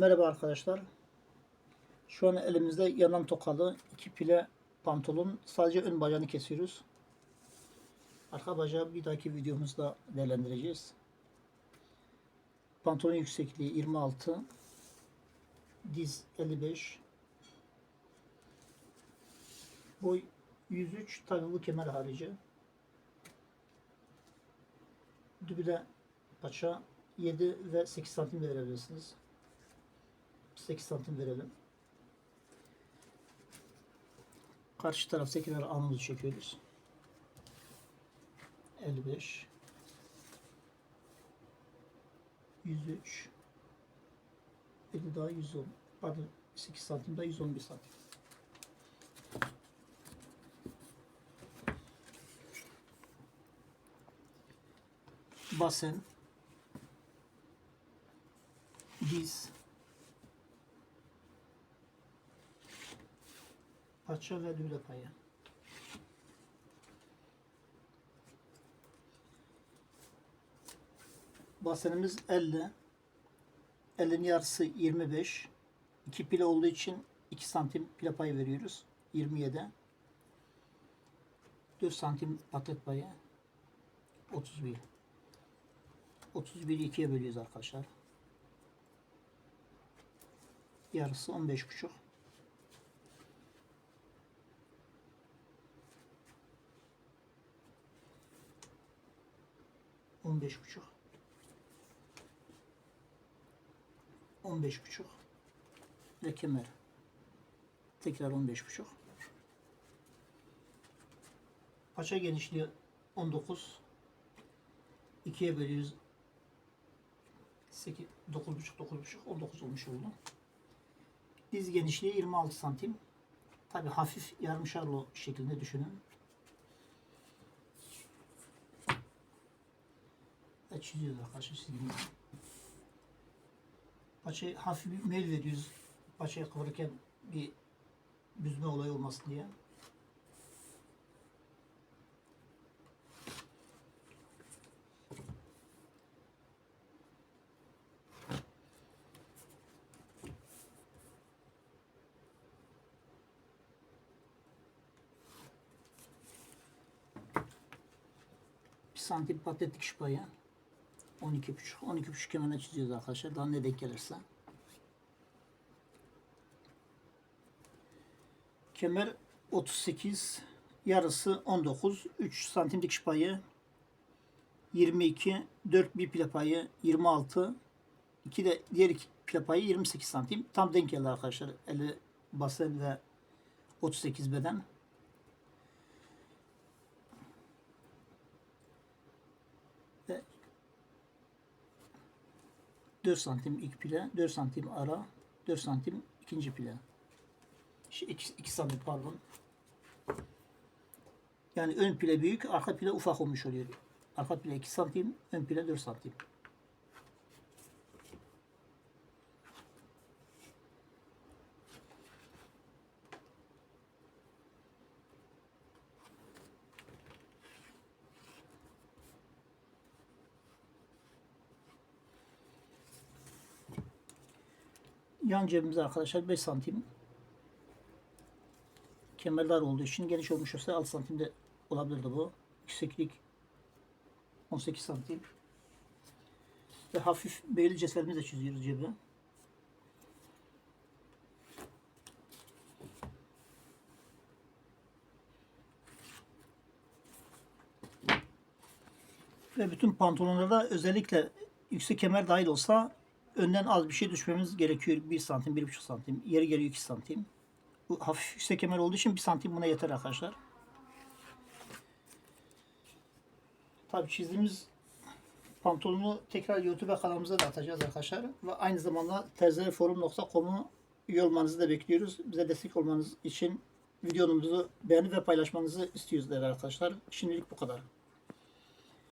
Merhaba arkadaşlar. Şu an elimizde yanan tokalı iki pile pantolon. Sadece ön bacağını kesiyoruz. Arka bacağı bir dahaki videomuzda değerlendireceğiz. Pantolon yüksekliği 26. Diz 55. Boy 103. Tabi bu kemer harici. Dübüle paça 7 ve 8 santim verebilirsiniz. 8 santim verelim. Karşı taraftakiler anını çekiyoruz. 55 103 bir daha 110 pardon 8 santim daha 111 santim. Basen diz paça ve lüle payı. Basenimiz 50. 50'nin yarısı 25. 2 pile olduğu için 2 santim pile payı veriyoruz. 27. 4 santim atlet payı. 31. 31'i 2'ye bölüyoruz arkadaşlar. Yarısı 15 buçuk. 15 buçuk. 15 buçuk. Ve kemer. Tekrar 15 buçuk. Paça genişliği 19 2'ye bölüyoruz. 8 9 buçuk 9 buçuk 19 olmuş oldu. Diz genişliği 26 santim. Tabi hafif yarım yarımşarlı şeklinde düşünün. Ve çiziyoruz arkadaşlar çizgimizi. Paçayı hafif bir meyil veriyoruz. Paçayı kıvırırken bir büzme olayı olmasın diye. Santim patlet dikiş payı. 12 buçuk. 12 buçuk kemerine çiziyoruz arkadaşlar. Daha ne denk gelirse. Kemer 38. Yarısı 19. 3 santim dikiş payı. 22. 4 bir pile payı. 26. 2 de diğer iki pile payı 28 santim. Tam denk geldi arkadaşlar. 50 basen ve 38 beden. Ve 4 santim ilk pile, 4 santim ara, 4 santim ikinci pile. Şey, 2, 2 santim pardon. Yani ön pile büyük, arka pile ufak olmuş oluyor. Arka pile 2 santim, ön pile 4 santim. Yan cebimiz arkadaşlar 5 santim. Kemerler olduğu için geniş olmuş olsa 6 santim de olabilirdi bu. Yükseklik 18 santim. Ve hafif beyli cesverimizi de çiziyoruz cebe. Ve bütün pantolonlarda özellikle yüksek kemer dahil olsa önden az bir şey düşmemiz gerekiyor. 1 santim, 1,5 santim. Yeri geliyor 2 santim. Bu hafif yüksek kemer olduğu için 1 santim buna yeter arkadaşlar. Tabi çizdiğimiz pantolonu tekrar YouTube kanalımıza da atacağız arkadaşlar. Ve aynı zamanda terzeriforum.com'u üye olmanızı da bekliyoruz. Bize destek olmanız için videomuzu beğeni ve paylaşmanızı istiyoruz değerli arkadaşlar. Şimdilik bu kadar.